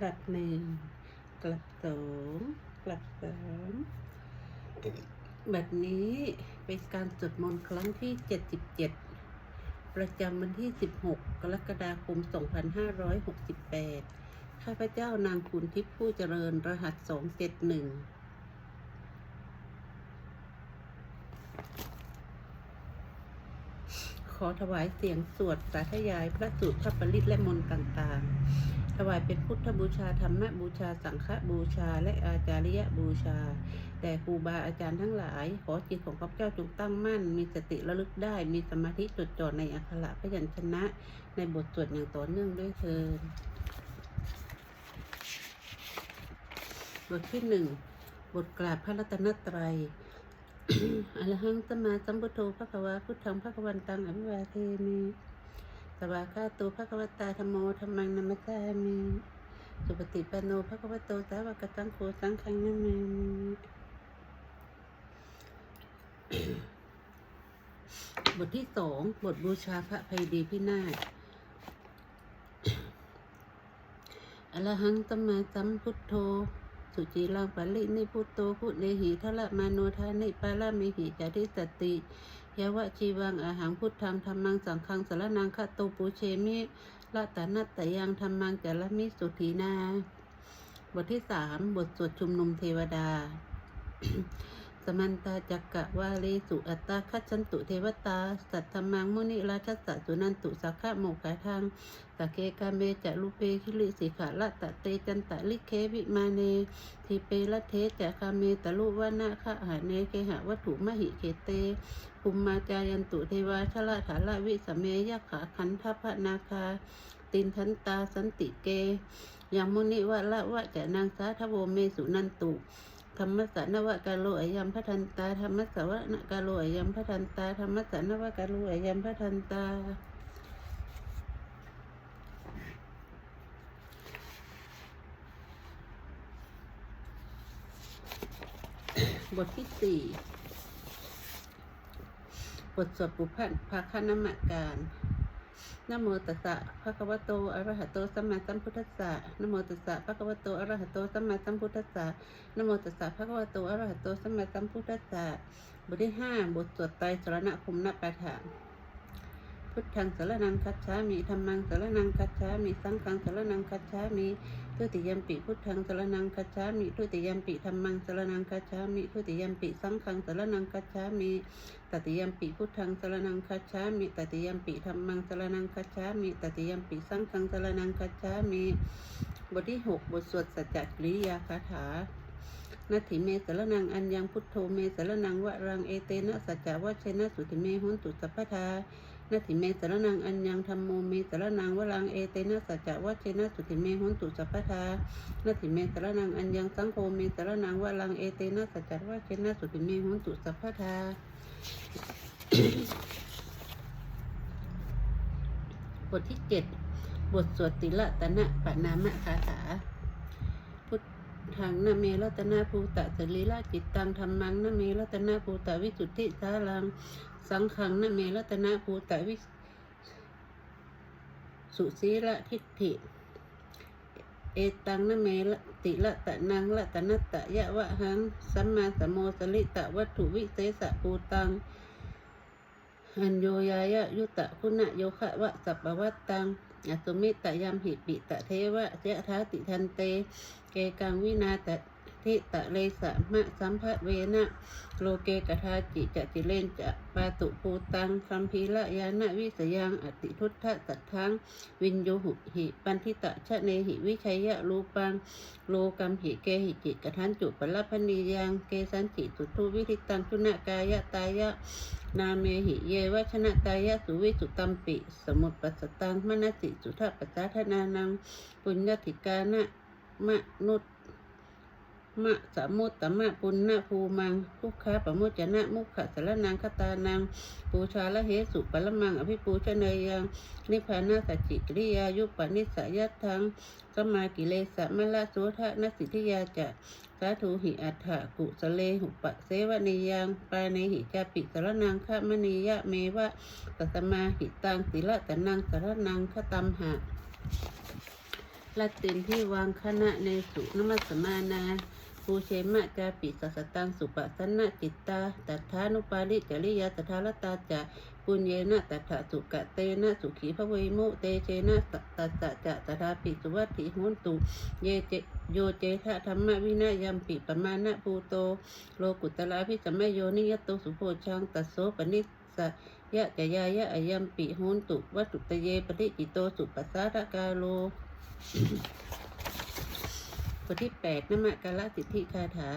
กลับหนึ่งกลับสองกลับสามบัดนี้เป็นการสวดมนต์ครั้งที่เจ็ดสิบเจ็ดประจำวันที่สิบหกกรกฎาคมสองพันห้าร้อยหกสิบแปดข้าพเจ้านางคุณทิพย์ผู้เจริญรหัสสองเจ็ดหนึ่งขอถวายเสียงสวดสาธยายพระสูตรพระปริตและมนต์ต่าง ๆ ถวายเป็นพุทธบูชาธรรมบูชาสังฆบูชา และอาจาริยบูชา แต่ครูบาอาจารย์ทั้งหลาย ขอจิตของข้าพเจ้าจงตั้งมั่น มีสติระลึกได้ มีสมาธิจดจ่อในอักขระพยัญชนะ ในบทสวดอย่างต่อเนื่องด้วยเถิดบทที่หนึ่งบทกราบพระรัตนตรัยอรหังสมมาสัมพุทโธพระกวาพุทธังพระกวันตังอภิวาเทมิ สวากาโตพระกวตาธโมธรรมังนัมสสามิสุปฏิปันโนพระกวโตสาวกตังโฆสังฆังนัมมามิบทที่สองบทบูชาพระภัยดีพินาศอะระหังสัมมาสัมพุทโธ สุจิลังปะลินิพุตโตพุเนหิทละมาโนทานิปาลามิหิจาริสติ ยวะชีวังอาหังพุทธังธรรมังสังฆังสารนังคาโตปูเชมิละตานัตตยังธรรมังจารมิสุธีนา บทที่สามบทสวดชุมนุมเทวดา สมันตาจักกะวาเลสุอัตตาคัจฉันตุเทวตา สัตธรรมังมุนิราชสัสุนันตุสักขะโมกขาทางสกเกกาเมจะลุเปคิลิสิขาละตะเตจันตะลิเควิมาเนทีเปละเทจะคาเมตะลุวานะคะหาเนเคหะวัตถุมหิเคเตภูมิมาจายันตุเทวาชละฐาละวิสเมยขาขันธพนาคา ตินทันตาสันติเกยังมุนิวะละวะจะนางสาทโวเมสุนันตุ ธรรมสนวกาโลอายัมพระทันตาธรรมสวนะกาโลอายัมพระทันตาธรรมสนวกาโลอายัมพระทันตาบทที่สี่บทสวดปุพพะภาคณมการ นโมตัสสะภะคะวะโต อะระหะโต สัมมาสัมพุทธัสสะนโมตัสสะภะคะวะโต อะระหะโต สัมมาสัมพุทธัสสะนโมตัสสะภะคะวะโต อะระหะโต สัมมาสัมพุทธัสสะบทที่ห้าบทสวดไตรสรณคมนปะฐาพุทธังสารนังคัจฉามิธรรมังสารนังคัจฉามิ สังฆังสารนังคัจฉามิทุติยมปิพุทธังสารนังคัจฉามิทุติยมปิธรรมังสารนังคัจฉามิทุติยมปิสังฆังสารนังคัจฉามิ ตติยมปิพุทธังสรนังคัจฉามิตติยมปิธรรมังสรนังคัจฉามิตติยมปิสังฆังสรนังคัจฉามิบทที่หกบทสวดสัจจกริยาคาถานาถิเมสรนังอัญญังพุทโธเมสรนังวะรังเอเตนะสัจจวัชเชนะสุติเมหุนตุสัพพทานาถิเมสรนังอัญญังธรรมโมเมสรนังวะรังเอเตนะสัจจวัชเชนะสุติเมหุนตุสัพพทานาถิเมสรนังอัญญังสังโฆเมสรนังวะรังเอเตนะสัจจวัชเชนะสุติเมหุนตุสัพพทา บทที่เจ็ดบทสวดติละตนะปะนามะคาถา พุทธังนะเมรัตนาภูตะสรีละจิตตังธรรมังนะเมรัตนาภูตะวิสุทธิสาลัง สังขังนะเมรัตนาภูตะวิสุสีละทิฏฐิ เอตังนะเมละติละตะนังละตะนัตตะยะวะหังสัมมาสัมโมสลิตะวัตถุวิเศษะภูตังหันโยยายะยุตะคุณะโยคะวะสัปวัตตังอสุมิตะยามหิปิตะเทวะเจทาติทันเต เกกังวินาตะ ทิตะเลสะมะสัมภะเวนะโลเกกทาจิจะจิเลนจะปาตุภูตังคัมภีละยานะวิสยังอติทุตทะสัทธังวินโยหุหิปันทิตะชะเนหิวิชัยยะรูปังโลกัมหิเกหิจิกทันจุปละพนียังเกสันจิสุทุวิธิตังชุนกายะตายะนาเมหิเยวชนะตายะสุวิสุตัมปิ สมุตปัสตังมนสิสุทธปัสสานานัง ปุญญติกานะมนุต มะสมุตตมะปุณณภูมังทุกขาปมุจนะมุขะสารนังคตานังปูชาละเหสุปละมังอภิปูชเนยยังนิพพานาสัจจิกริยายุปนิสยัตถังสมมากิเลสะมะละโสทะนสิทธิยาจะสาธุหิอัฏฐกุสเลหุปะเสวนิยังปาเนหิจาปิสารนังคมณียะเมวะตัสมาหิตังสิละตะนังสารนังคตัมหะละตินที่วางคณะในสุนมัสสมานา ภูเชมะจาปิสัสตังสุปสันนะจิตตาตัทธานุปาลิจริยาตถาลตาจะปุญเยนะตัทธะสุกะเตนะสุขีพระเวมุเตเจนะตัสสะจะตถาปิสุวัติหุนตุเยเจโยเจทะธรรมวินัยยัมปิปมาณะภูโตโลกุตละพิสมัยโยนิยตโตสุโพชังตัสโสปนิสสะยะจยายะอายัมปิหุนตุวัตุตเยปริจิโตสุปัสสาทกาโล บทที่แปดนมะกาลสิทธิคาถา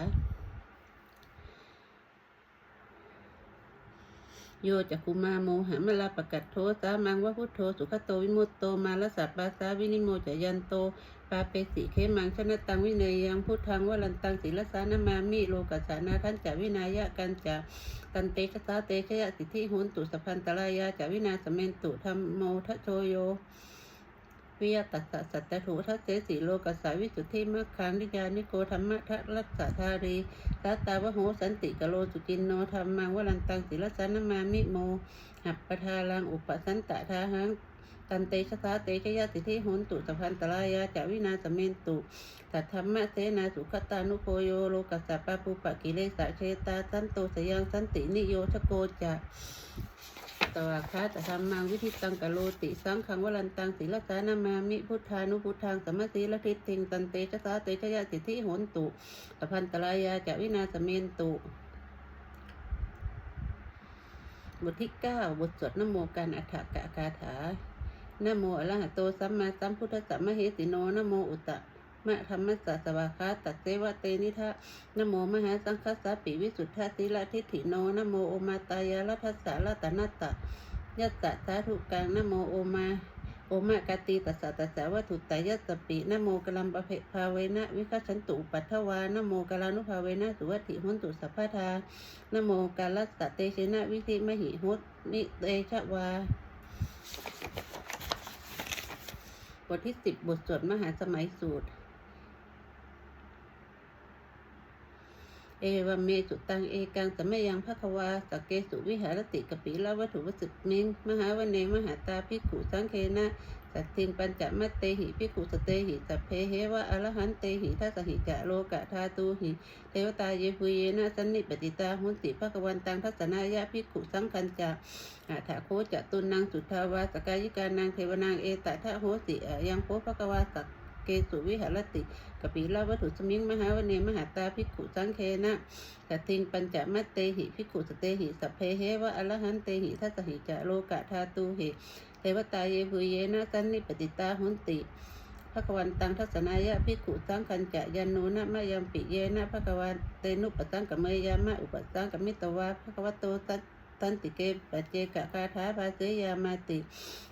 โยจักุมาโมหามลาปกัดโทสามังวะพุทโธสุขโตวิมุตโตมาลสัพปาสาวินิโมจยันโตปาเปสิเคมังชนะตังวิเนยยังพุทธังวลันตังศิลสานามามิโลกัสสานาทันจาวินายะกันจากันเตชะตาเตชะยะสิทธิหุนตุสพันตรายาจาวินาสเมนตุธรรมโมทะโชโย วิยตัสสะสัตตถุทัสเสสีโลกัสสาวิสุทธิมัคคังนิยานิโกธรรมะทะรัสสะธารีสัตตาวโหสันติกโลสุจินโนธรรมังวลันตังศิลสานมามิโม หัปปทาลังอุปสันตะทาหังตันเตชะสาเตชยะสิทธิหุนตุสพันตรายาจาวินาสเมนตุตัทธรรมะเสนาสุขตานุโพโยโลกัสสะปะปุปะกิเลสะเชตาสันโตสยังสันตินิโยชโกจะ วาคาตธรรมังวิธิตังกะโลติสังขังวลันตังศีลสานามามิพุทธานุพุทธังสมมสีลทิติงตันเตชะสาเตชะยะสิทธิหุนตุสพันตรายาจาวินาสเมนตุบทที่เก้าบทสวดนโมการอัฏฐกะคาถานโมอระหะโตสัมมาสัมพุทธัสสะมะเหสิโนนะโมอุตตะ มะธรรมสสะสวาคาตัดเสวะเตนิทะนโมมหาสังคัสสะปิวิสุทธาสิละทิฏฐิโนนโมโอมาตายาลัทสสะละตนัตะยัสสะสาธุกังนโมโอมาโอมากตีตัสสะตัสสะวัตถุตายสปินโมกลัมปะเพภาเวนะวิคัสสันตุปัทวานะโมกลานุภาเวนะสุวัตถิหุนตุสัพพทานโมกาลัสสะเตชนะวิธิมหิหุตนิเตชะวาบทที่สิบบทสวดมหาสมัยสูตร เอวเมสุตังเอกังสมยังภควาสเกสุวิหารติกปิละวัตถุวสุมิงมหาวเนมหาตาภิกขุสังเคนะสัตติงปัญจมัตเตหิภิกขุสเตหิสัพเพเหวะอรหันเตหิทัสหิจะโลกะธาตูหิเทวตาเยปุเยนะสันนิปติตาหุนติภควันตังทัศนายะภิกขุสังคัญจะอาถาโคจะตุนนางสุทธาวาสกายิกานางเทวนางเอตตะโหติอะยังโพภควาสัก เกสุวิหารติกปิลาวัตถุสมิงมหาวเนมหาตาภิกขุสังเคนะกติงปัญจมัตเตหิภิกขุสเตหิสัพเพเหวะอรหันเตหิทัสหิจะโลกะธาตูหิเทวตาเยปุเยนะสันนิปติตาหุนติภควันตังทัศนายะภิกุสังคัญจะยันโนนะมะยัมปิเยนะภควันเตนุปสังกเมยามะอุปสังกมิตวาภควโตสัต ตันติเกปัจเจกะคาถาภาเสยามาติ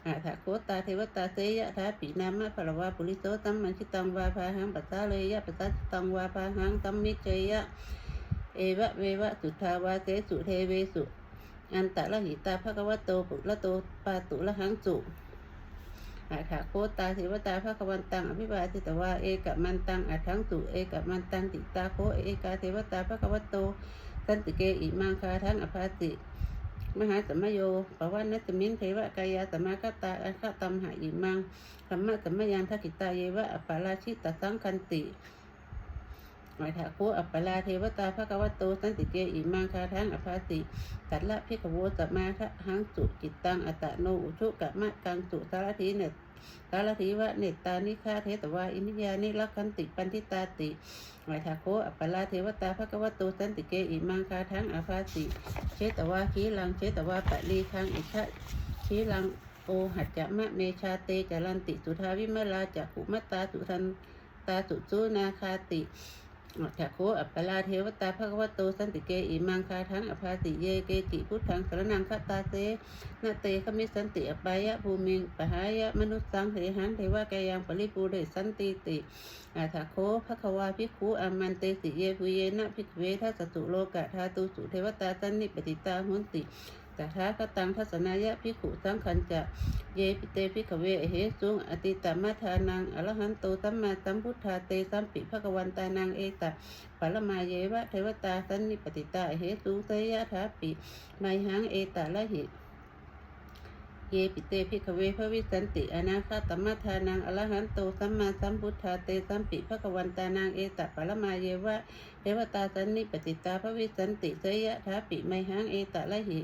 อาถาโคตาเทวตาเสยะทาปินามะภรวาปุริโสตัมมัญชิตังวาภาหังปัสสาเลยะปัสสาตังวาภาหังตัมมิเจยะ เอวะเววะสุทาวาเสสุเทเวสุ อันตะละหิตาภควโตปุระโตปาตุละหังสุอาถาโคตาเทวตาภควันตังอภิบาสิตวาเอกมันตังอัทังสุเอกมันตังติตาโคเอกาเทวตาภควโตสันติเกอิมังคาทังอภาสิ มหาสัมมโยปวันัสมินเทวกายาสมาคตาอัคตัมหาอิมังธรรมะสัมมยังทักิตาเยวะอปาราชิตสังคันติ หมายถาโคอัปปลาเทวตาภควโตสันติเกอิมังคาทังอภาสิตัดละพิกโวสมาทะหังสุจิตตังอัตโนอุชุกะมะกังสุสารทีเนตสารทีวะเนตตานิฆาเทตวาอินิยานิลักขันติปันทิตาติหมายถาโคอัปปลาเทวตาภควโตสันติเกอิมังคาทังอภาสิเชตวาคีลังเชตวาปะลีคังอิชะชีลังโอหัจจะมะเมชาเตจารันติสุทาวิมลาจักขุมตตาสุทันตาสุสุนาคาติ จักโคอัปปลาเทวตาภควโตสันติเกอิมังคาทังอภาสิเยเกจิพุทธังสรนังคตาเสนาเตขมิสันติอปายะภูมิงปหายะมนุสสังเทหันเทวกายังปริปูเดสันติติอาถโคภควาภิกขุอามันเตสิเยปุเยนะภิกเวทัสสุโลกะธาตุสุเทวตาสันนิปติตาหุนติ ตถาคตังทัศนายะพิขุสังขันจะ เยปิเตพิขเวเหสุงอติตมะทานังอรหันโตสัมมาสัมพุทธาเตสัมปิภกวันตานังเอตะปรมาเยวะเทวตาสันนิปติตาเหสุงเตยะถาปิไมหังเอตะละหิ เยปิเตพิกเวพระวิสันติอนาคาตมะทานังอรหันโตสัมมาสัมพุทธาเตสัมปิภะคะวันตานางเอตปะละมาเยวะเทวตาสันนิปติตาพระวิสันติเสยะทาปิไมหังเอตะละหิ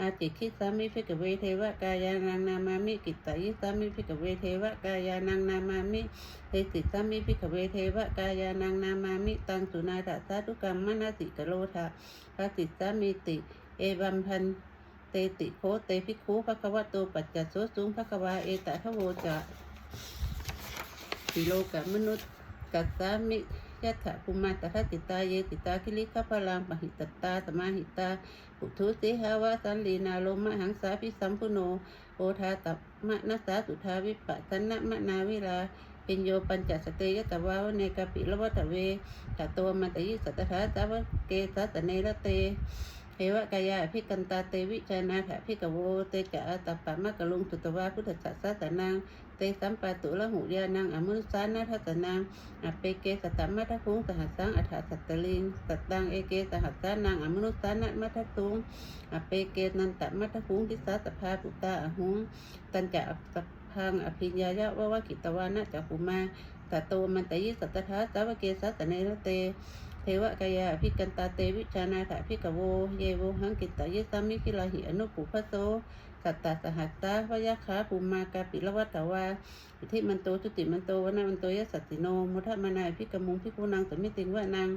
อาจิคิสามิพิกเวเทวกายานังนามามิกิตตายิสามิพิกเวเทวกายานังนามามิเทสิสามิพิกเวเทวกายานังนามามิตังสุนาถาสาธุกรรมมนาสิกโลทาภาสิสามิติ เอวัมพัน เตติโคเตภิกขุภควะโตปัจจโสสุงภควาเอตะทะโวจะสิโลกะมนุษย์กัสสามิยัตถะภูมาตถาติตาเยติตาคิลิขพลังปหิตตาสมาหิตาปุถุสิหาวะสันลีนาโลมะหังสาพิสัมพุโนโอทาตัมะนัสสาสุทาวิปัสสนะมะนาวิลาเปิญโยปัญจสเตยตวาวเนกปิละวัตเวตโตมันตยิสัตถาสาวเกสัสเนระเต เทวกายาพิกันตาเตวิจานาถาพิกโวเตจะอาตปะมะกะลุงสุตวาพุทธสัสสะนางเตสัมปะตุละหุยานังอมุสานาทัสนางอเปเกสตัมมัทคุงสหัสสังอัฏฐสัตตลิงสัตตังเอเกสหัสสานังอมนุสานะมัทตุงอเปเกนันตมัทคุงทิสาสภาปุตตาอหุงตันจะสัพพังอภิญญายะวะวะกิตวานะจักุมาสัตโตมันตยิสัตถาสาวเกสัสเนรเต ทวกายาพิกันตาเตวิชานาถาพิกโว เยโวหังกิตตายสามิคิลาหิอนุปุพโสสัตตาสหัสตาวยาคาภูมากาปิละวัตวาอิทิมันโตจุติมันโตวนามันโตยสัตติโน มุทะมานายพิกมุงพิกุนังสมิติงวานาง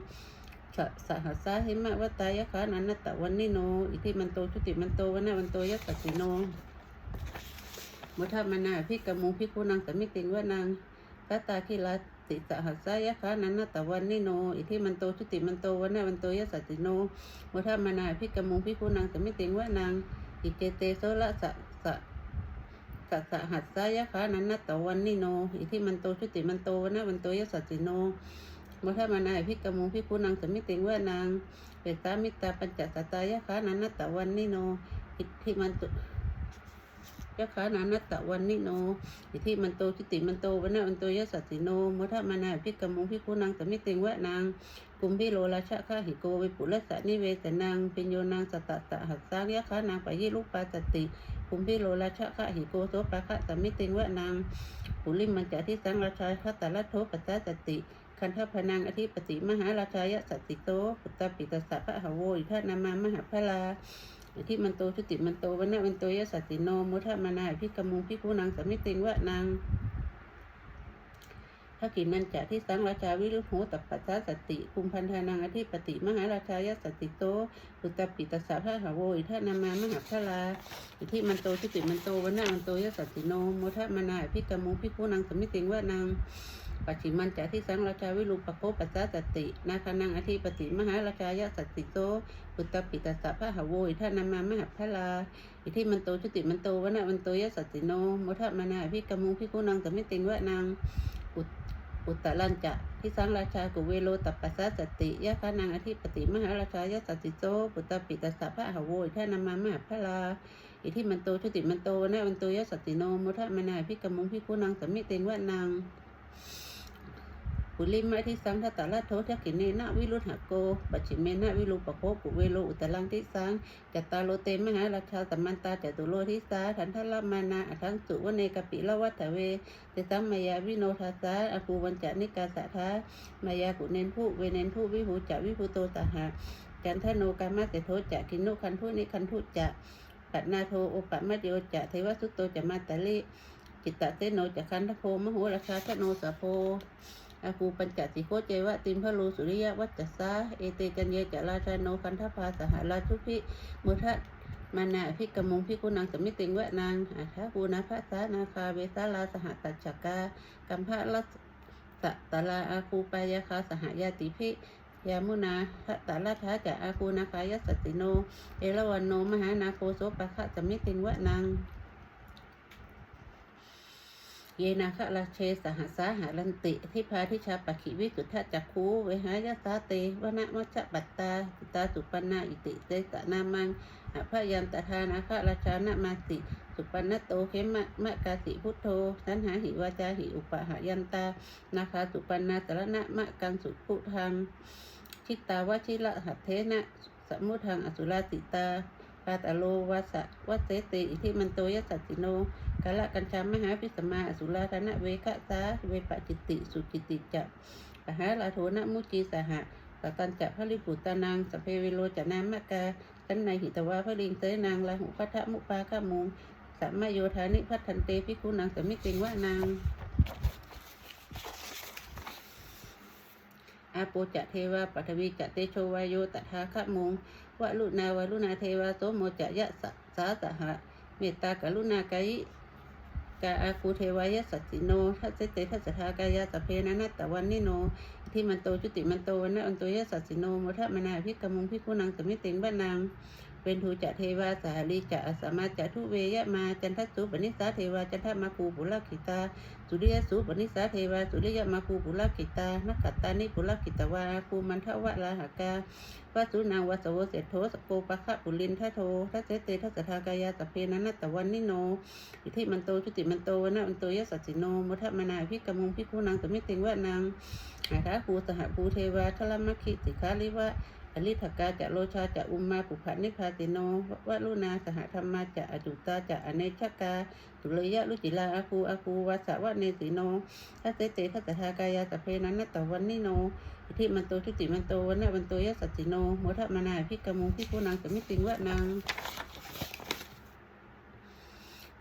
สหัสสาหิมะวตายะคานันตะวันนิโน อิทิมันโตจุติมันโตวนามันโตยสัตติโน มุทะมานายพิกมุงพิกุนังสมิติงวานางสัตตาคิลา ติสหัสสยะคานันนตะวันนิโน อิทิมันโตจุติมันโตวันนาวันโตยสัตติโนมุทามนาพิกมุงพิคุนังสมิติงวานางอิเจเตโซละสะสะสัสหัสสายะคานันนตะวันนิโน อิทิมันโตจุติมันโตวันนาวันโตยสัตติโนมุทามานาพิกมุงพิคุนังสมิติงวานางเปตามิตาปัญจสตายะคานันนตะวันนิโน อิทิมันโต ยะขานานัตตะวันนิโนอิทิมันโตจิติมันโตวันนะวันโตยะสัสสิโนมุทะมานาพิกมุงพิคุนังสมิติงวะนางกุมพิโลราชะข้าหิโกวิปุรสะนิเวสนางเปิญโยนางสตตะสะหัสสายะขานางปะยิลุปาสติกุมพิโลราชะข้าหิโกโสปะคะสมิติงวะนางปุลิมันจะที่สังราชาคัตตะละโทปัสสะสติคันทพนังอธิปติมหาราชายะสัตติโตปุตตปิตสสะพระหโวอิทานามามหาพลา ที่มันโตชุติมันโตวันนะวันโตยสัตติโนมุทะมานาพิกมุงพิคูนางสมิติงวะนางถ้ากินันจะที่สังราชาวิรุโหตัปปัสสะสติคุมพันธานังอธิปติมหาราชายะสติโตปุตตปิตสสะพระหาโวอิทานามามหาพลาอิที่มันโตชุติมันโตวันนะวันโตยสัตติโนมุทะมานาพิกมุงพิคูนางสมิติงวะนาง ปัจฉิมันจะที่สังราชาวิรูปโคปัสสะสตินาคานังอธิปติมหาราชายะสติโตปุตตปิตสสะพระหาโวอิทานามามหาพลาอิที่มันโตจุติมันโตวนะมันโตยะสัตติโนมุทะมานาพิกมุงพิกุนังสมิติงวะนางอุตอุตตลันจะที่สังราชากุเวโลตัปปัสสะสติยะคานังอธิปติมหาราชายะสติโตปุตตปิตสสะพระหาโวอิทานามามหาพลาอิที่มันโตจุติมันโตวนะมันโตยะสัตติโนมุทะมานาพิกมุงพิกุนังสมิติงวะนาง ปุลิมะที่สังทตะละโททักขิเนนะวิรุธหโกปัจฉิเมนะวิรูปโคกุเวโลอุตลังทิสังจัตตาโลเตมหาราชาสัมมันตาจตุโลทิสาทันทละมานาอัทังสุวเนกปิละวัตเวเตสัมมายาวิโนทัสสาอภูวันจานิกาสะทามายากุเนนผู้เวเนนผู้วิหูจะวิภูโตสหะจันทโนกามาเสโทจะกินนุคันทุนิคันทุจะปัตนาโทโอปะมะโยจะเทวสุตโตจะมาตะลิจิตตะเตโนจะคันทโพมโหราชาทโนสะโพ อาคูปัญจสิโคเจวะติมพะโลสุริยะวัจจสาเอเตจันเยจะราชาโนคันทภาสหราชุพิมุทะมานาพิกมงพิกุนังสมิติงวะนางอาทากูนาภาสานาคาเวสาลาสหตัจจกากัมภะลัสตะตะลาอาคูปายาคาสหยาติพิยามุนาทะตะละทาจะอาคูนาคายสสติโน เอราวันโนมหานาโคโสปะคะสมิติงวะนาง เยนาคะราเชสหสาหารันติ ทิพาทิชาปัขิวิสุทธจักคูเวหายาสาเตวนะมัจจปัตตาสิตาสุปันนาอิติเตสะนามังอภยันตทานาคะราชานะมาสิสุปันนโตเขมะมะกาสิพุทโธสันหาหิวาจาหิอุปหายันตานาคาสุปันนาสรณะมะกังสุพุทังชิตาวชิละหัตเทนะสมุทังอสุราติตาปาตะโลวาสะวัสเสติอิทิมันโตยสัสสิโน กาละกัญชามหาพิสมาอสุราธนะเวคะสาเวปะจิตติ สุจิติจะปหาลาโทนะมุจีสหะปตันจะพระลิปุตตานังสเพเวโลจะนามะกาสันในหิตวาพระลิงเตยนางลาหุพัทธมุปาขมุงสัมมาโยธานิพัฒนเตพิคุนางสมิติงวานางอาโปจะเทวาปัทวีจะเตโชวายโยตถาคมุงวะลุนาวะลุนาเทวาโสโมจะยะสะสาสหะเมตตากรุณากายิ กาอาคูเทวายะสัจจิโนทัศเตทัศทากายาสเพนะนัตตะวันนิโน ที่มันโตจุติมันโตวันนะอันโตยะสัจจิโนโมทะมนาพิกมุงพิคุนังสมิติงบ้านาง เป็นทูจะเทวาสาลีจะอสมาจะทุเวยะมาจันทัสุปนิสาเทวาจันทมาคูปุลกิตาสุริยสุปนิสาเทวาสุริยมาคูปุลกิตานักขตานิปุลกิตวาคูมันทวะลาหกาวาสุนางวาสโวเสโทสโกปะคะปุลินทะโททัเสเตทัสทากายาสเพนันตะวันนิโนอิทิมันโตจุติมันโตวนะมันโตยะสัจิโนมุทะมนาพิกมุงพิคูนางสมิติงวะนางอาทาภูสหภูเทวาทลมัคคิสิกาลิวะ อลิทกาจะโลชาจะอุมมาปุพันนิพาติโนวะลุนาสหธรรมาจะอจุตาจะอเนชกาตุเลยะลุจิลาอาคูอาคูวาสะวะเนสิโนทัสเตเตทัสสทากายาสะเพนันตวันนิโนอิทิมันโตทิติมันโตวันนะมันโตยะสัจจิโนโมทะมนาพิกมุงพิคูนางสมิติงวะนาง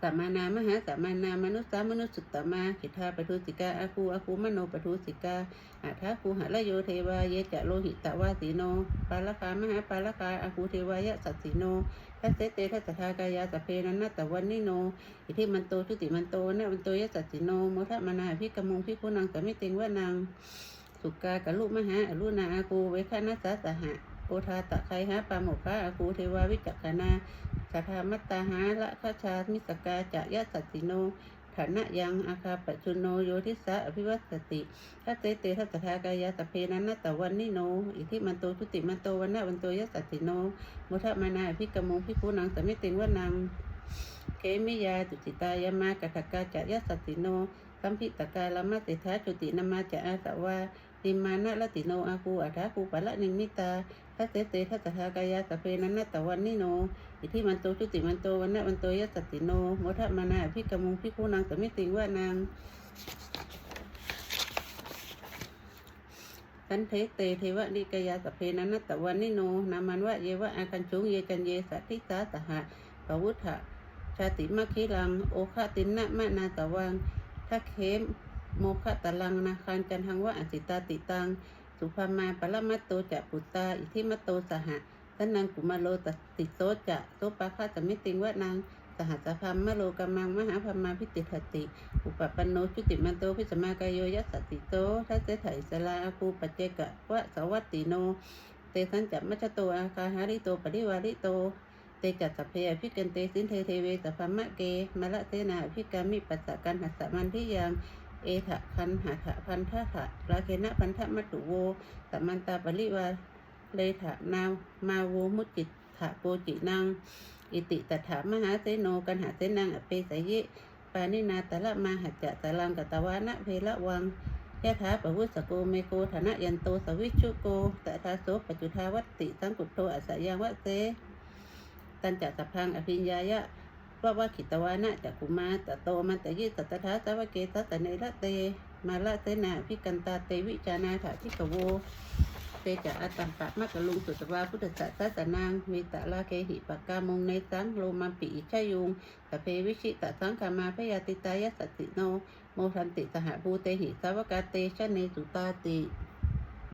สัมานามหาสัมานามนุษสามนุษสุตตมาขิทาปทุสิกาอาคูอาคูมโนปทุสิกาอาทาคูหะละโยเทวาเยจะโลหิตวาสีโน ปาลคามหาปาลคาอาคูเทวายะสัตสีโนทัสเสเตทัสทากายาสเพนันนตะวันนิโน อิทิมันโตชุติมันโตนะมันโตยะสัตสีโนโมทะมนาพิกมุงพิคุนังสมิติงวะนางสุกากะลุมหาอรุณาอาคูเวคานัสสะสหะ โอทาตะไคหาปาโมกะอาคูเทวาวิจักขณาสถามัตตาหาละคชามิสกาจะยะสัตติโนฐานะยังอาคาปจุโนโยทิสะอภิวัตติทัตเตเตทัสสทากายาสพเพนันนตะวันนิโน อิทิมันโตทุติมันโตวันนะวันโตยะสัตติโน มุทะมานาพิกมุงพิภูนังสมิติงวนังเกมิยาตุจิตายามากะทกาจะยะสัตติโนสัมพิตกาลมัสสิทธาจุตินามาจะอาสวา นิมานะละติโนอาคูอัฏฐาคูปะละนิมิตาทัสเตเตทัสสทากายาสพเพนันนตะวันนิโน อิทิมันโตชุติมันโตวันนะวันโตยะสตติโนโมทะมานาพิกมุงพิคูนางสมิติงว่านางสันเทเตเทวะนิกายาสเพนันตะวันนิโน นามันวะเยวะอาคันชุงเยจันเยสัทธิสาสหะปวุฒะชาติมัคคิลัง โอคะตินนะมะนาตะวังทักเขม โมคะตะลังนาคันจันทังวะอสิตาติตัง สุภามาปรมัตโตจะปุตตา อิทิมัตโตสหะทนังกุมาโลตติโตจะโตปะคะสมิติงวะนางสหัสพัมมะโลกัมมังมหาพัมมาพิติทติ อุปปันโนชุติมันโตพิสมากายโยยัสติโตทัสเสไถสลาอภูปเจกะวะสวัตติโน เตสันจัมัจจโตอาคาหาริโตปริวาริโต เตจัตสพเพอภิกันเตสินเทเทเวสพพมะเกมะละเสนาอภิกามิปัสสะกันหัสสะมันทิยัง เอถะคันหาถะพันทะถะราเคนะพันทะมัตุโวสัมมันตาปริวาเลถะนามาโวมุจิตถะโปจินังอิติตถามหาเสโนกันหาเสนังอเปสยิปานินาตะละมาหัจจะตะลังกตวานะเพละวังยะถาปวุสโกเมโกธนะยันโตสวิชุโกตะทาโสปจุทาวัตติสังกุตโตอัสสยังวะเสตันจัสสะพังอภิญญายะ วะวะขิตวานะจักุมาตะโตมันตะยิสัตถาสาวะเกตัตะเนละเต มาละเสนาพิกันตาเตวิจานาถาพิกโวเตจะอาตัมปะมะกะลุงสุตวาพุทธสัสสะนางเมตตาลาเคหิปากามงในสังโลมาปิอิชายุงตะเพวิชิตะสังกามาพยาติตายะสติโน โมทันติสหภูเตหิสาวกาเตชะเนสุตาติ